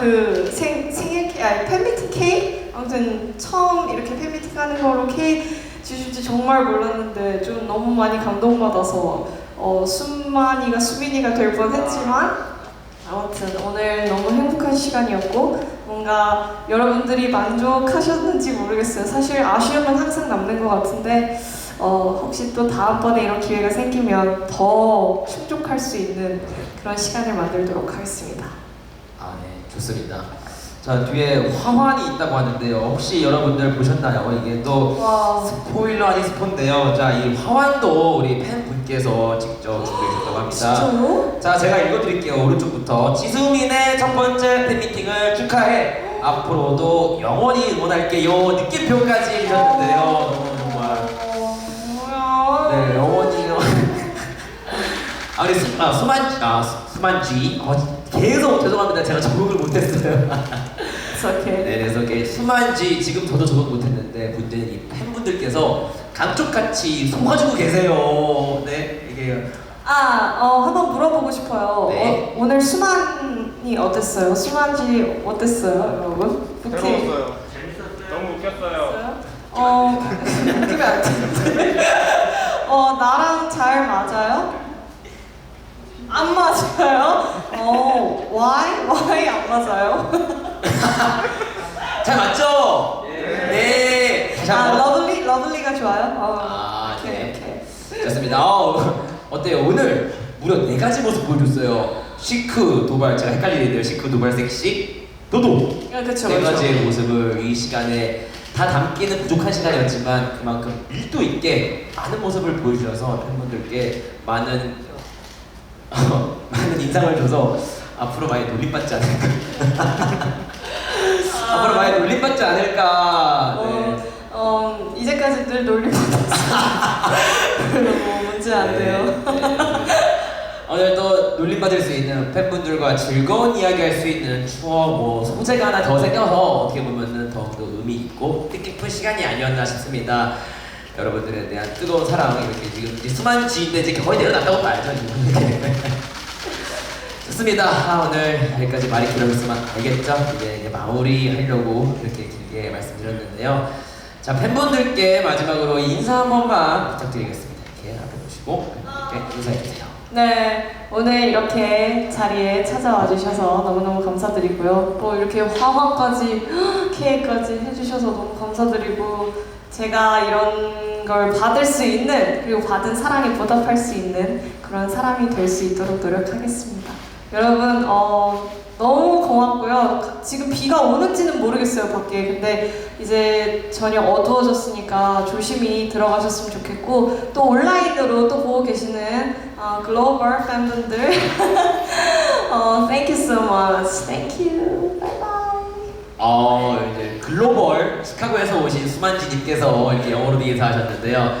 그 생, 생일 케 아니 팬미팅 케이크 아무튼 처음 이렇게 팬미팅 하는 거로 케이크 주실지 정말 몰랐는데 좀 너무 많이 감동받아서 어, 수만이가 수빈이가 될 뻔했지만 아무튼 오늘 너무 행복한 시간이었고 뭔가 여러분들이 만족하셨는지 모르겠어요. 사실 아쉬움은 항상 남는 것 같은데 어, 혹시 또 다음번에 이런 기회가 생기면 더 충족할 수 있는 그런 시간을 만들도록 하겠습니다. 아, 네, 좋습니다. 자, 뒤에 화환이 있다고 하는데요. 혹시 여러분들 보셨나요? 이게 또 와, 스포일러 아닌 스포인데요. 자, 이 화환도 우리 팬분께서 직접 준비해 주셨다고 합니다. 진짜로? 자, 제가 읽어드릴게요. 오른쪽부터. 지수민의 첫 번째 팬미팅을 축하해. 앞으로도 영원히 응원할게요. 느낌표까지 해주셨는데요. 너무 정말. 어, 뭐야? 네, 영원히. 아, 우리 수, 아, 수만, 아, 수- 수만쥐. 어, 계속 죄송합니다. 제가 적응을 못했어요. 네, 그래서 이게 수만쥐 지금 저도 적응 못했는데 문제는 이 팬분들께서 감쪽같이 속아주고 계세요. 네, 이게 아, 어, 한번 물어보고 싶어요. 네. 어, 오늘 수만이 어땠어요? 수만지 어땠어요, 여러분? 부키? 즐거웠어요. 너무 웃겼어요. 어, 웃기면 안 되는데. 어, 나랑 잘 맞아요? 안 맞아요? 어, why? Why 안 맞아요? 잘 맞죠? 네. 다시 아, 한 번. 러블리, 러블리가 좋아요? 어, 아, 오케이, 네. 오케이. 좋습니다. 어, 어때요? 오늘 무려 네 가지 모습 보여줬어요. 시크, 도발, 제가 헷갈리는데요. 시크, 도발, 섹시, 도도. 아, 그쵸, 네 그쵸. 가지의 모습을 이 시간에 다 담기는 부족한 시간이었지만 그만큼 밀도 있게 많은 모습을 보여주셔서 팬분들께 많은 어, 많은 인상을 줘서 앞으로 많이 놀림받지 않을까. 앞으로 많이 놀림받지 않을까. 네. 어, 어, 이제까지 늘 놀림 받았어요. 별로 뭐 문제 안 돼요. 네, 네. 오늘 또 놀림받을 수 있는 팬분들과 즐거운 이야기할 수 있는 추억 뭐 소재가 하나 더 생겨서 어떻게 보면은 더욱더 의미 있고 뜻깊은 시간이 아니었나 싶습니다. 여러분들에 대한 뜨거운 사랑 이렇게 지금 이제 수많은 지인들 이제 거의 내려놨다고 봐야죠 지금. 좋습니다. 아, 오늘 여기까지 말이 길어졌으면 알겠죠? 이제, 이제 마무리 하려고 이렇게 길게 말씀드렸는데요. 자 팬분들께 마지막으로 인사 한 번만 부탁드리겠습니다. 이렇게 앞에 보시고 팬분들께 인사해 주세요. 네, 오늘 이렇게 자리에 찾아와 주셔서 너무너무 감사드리고요. 또 이렇게 화환까지, 케이크까지 해주셔서 너무 감사드리고, 제가 이런 걸 받을 수 있는, 그리고 받은 사랑에 보답할 수 있는 그런 사람이 될 수 있도록 노력하겠습니다. 여러분, 어, 너무 고맙고요. 지금 비가 오는지는 모르겠어요, 밖에. 근데 이제 저녁 어두워졌으니까 조심히 들어가셨으면 좋겠고, 또 온라인으로 또 보고 계시는 어, 글로벌 팬분들, 어, thank you so much. Thank you. Bye bye. 어 이제 글로벌 시카고에서 오신 수만지님께서 이렇게 영어로 인사하셨는데요.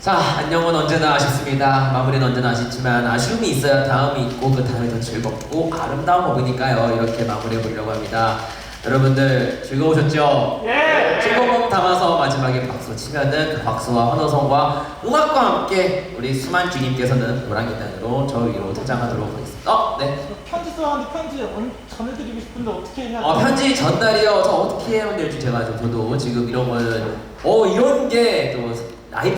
자 안녕은 언제나 아쉽습니다. 마무리는 언제나 아쉽지만 아쉬움이 있어야 다음이 있고 그 다음에 더 즐겁고 아름다운 법이니까요. 이렇게 마무리해 보려고 합니다. 여러분들 즐거우셨죠? 예! 즐거움 담아서 마지막에 박수 치면은 그 박수와 환호성과 음악과 함께 우리 수만 주님께서는 노랑이단으로 저 위로 퇴장하도록 하겠습니다. 어, 네. 편지 써왔는데 편지 언- 전해드리고 싶은데 어떻게 해야 어, 편지 전달이요. 저 어떻게 하면 될지 제가 좀 저도 지금 이런 거는 어 이런 게또 라이브